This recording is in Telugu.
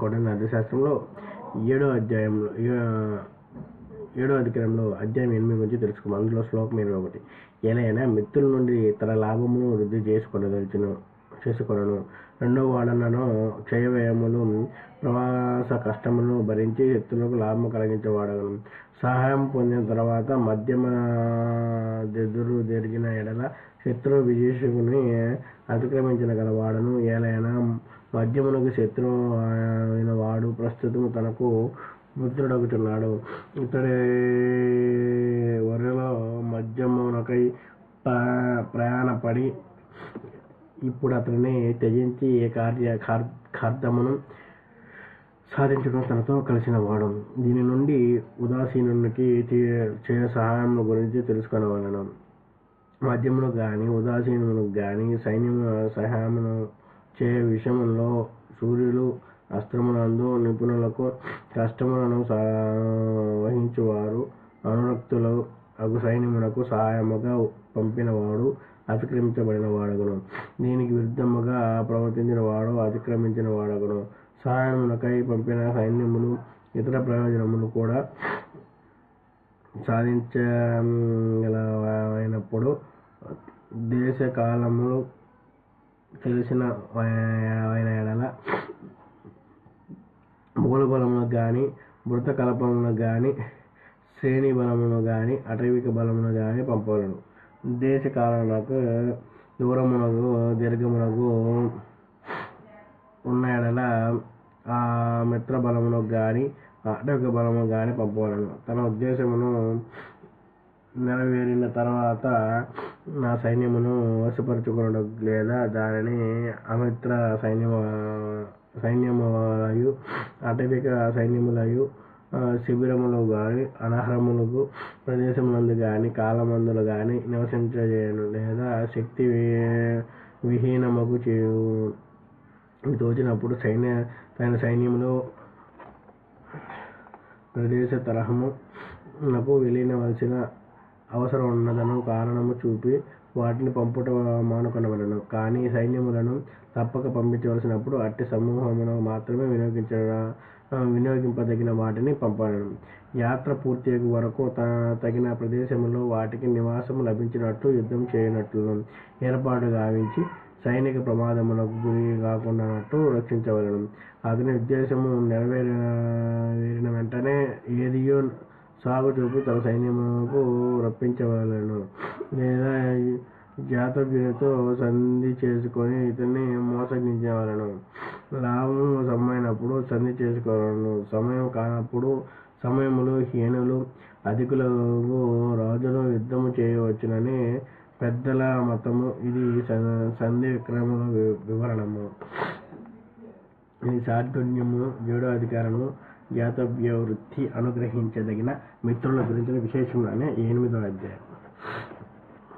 కౌటిల్య అర్థశాస్త్రంలో ఏడో అధ్యాయంలో ఏడో అధికారంలో అధ్యాయం ఎనిమిది గురించి తెలుసుకుందాం అందులో శ్లోకం ఇరవై ఒకటి. ఎలాగైనా మిత్రుల నుండి తన లాభమును వృద్ధి చేసుకొనదలిచిన చేసుకొనను. రెండో వాడనను క్షయవ్యయములు ప్రవాస కష్టములను భరించి ఎత్తులకు లాభం కలిగించేవాడను సహాయం పొందిన తర్వాత మధ్యమ ఎదురు జరిగిన ఎడల శత్రు విజేషకుని అతిక్రమించిన రాజ్యమునకు శత్రువు అయిన వాడు ప్రస్తుతం తనకు మిత్రుడగుచున్నాడు ఇతడి వరిలో మద్యమునకై ప్ర- ప్రయాణపడి ఇప్పుడు అతనిని త్యజించి ఏ కార్య కార్- కార్యమును సాధించడం తనతో కలిసిన వాడు దీని నుండి ఉదాసీనునికి చే- చేయ సహాయం గురించి తెలుసుకునేవాళ్ళను మద్యమును కానీ ఉదాసీనులకు కానీ సైన్యము సహాయమును చే విషయంలో సూర్యులు అస్త్రమునందు నిపుణులకు కష్టములను సా- వహించువారు. అనురక్తులు అగు సైన్యమునకు సహాయముగా పంపినవాడు అతిక్రమించబడిన వాడగును దీనికి విరుద్ధముగా ప్రవర్తించిన వాడు అతిక్రమించిన వాడగును సహాయమునకై పంపిన సైన్యములు ఇతర ప్రయోజనములు కూడా సాధించగలవైనప్పుడు దేశ కాలములు తెలిసిన అయిన ఎడల మూల బలములకు కానీ మృత కలపమును కానీ శ్రేణి బలమును కానీ అటవిక బలమును కానీ పంపవలను దేశ కాలములకు దూరమునకు దీర్ఘమునకు ఉన్న ఎడల ఆ మిత్ర బలమునకు కానీ అటవిక బలమును కానీ పంపవలను తన ఉద్దేశమును నెరవేరిన తర్వాత నా సైన్యమును వశపరుచుకున్నడం లేదా దానిని అమిత్ర సైన్యము సైన్యములయు అటవిక సైన్యములయు శిబిరములు కానీ అనాహారములకు ప్రదేశములందు కానీ కాలమందులు కానీ నివసించజేయను లేదా శక్తి విహీనముకు చేయు తోచినప్పుడు సైన్య తన సైన్యములో ప్రదేశ తరహము నాకు విలీనవలసిన అవసరం ఉన్నదను కారణము చూపి వాటిని పంపుట మానుకొనవలను. కానీ సైన్యములను తప్పక పంపించవలసినప్పుడు అట్టి సమూహమును మాత్రమే వినియోగించ వినియోగింపదగిన వాటిని పంపాలను. యాత్ర పూర్తి వరకు త తగిన ప్రదేశములో వాటికి నివాసం లభించినట్లు యుద్ధం చేయనట్లు ఏర్పాటు గావించి సైనిక ప్రమాదములకు గురి కాకుండానట్టు రక్షించవలను. అతని ఉద్దేశము నెరవేరిన వెంటనే ఏదియో సాగు చూపు తన సైన్యముకు రప్పించవలను. లేదా జాతవ్యునితో సంధి చేసుకొని ఇతన్ని మోసగించవలను. లాభము సమ్మైనప్పుడు సంధి చేసుకోవాలను. సమయం కానప్పుడు సమయములు హీనులు అధికులకు రాజులు యుద్ధము చేయవచ్చునని పెద్దల మతము. ఇది స- సంధి విక్రమల వి- వివరణము. ఇది శార్దుణ్యము ఏడో అధికారము. జాతవ్య వృత్తి అనుగ్రహించదగిన మిత్రుల గురించిన విశేషంగానే ఎనిమిదో అధ్యాయం.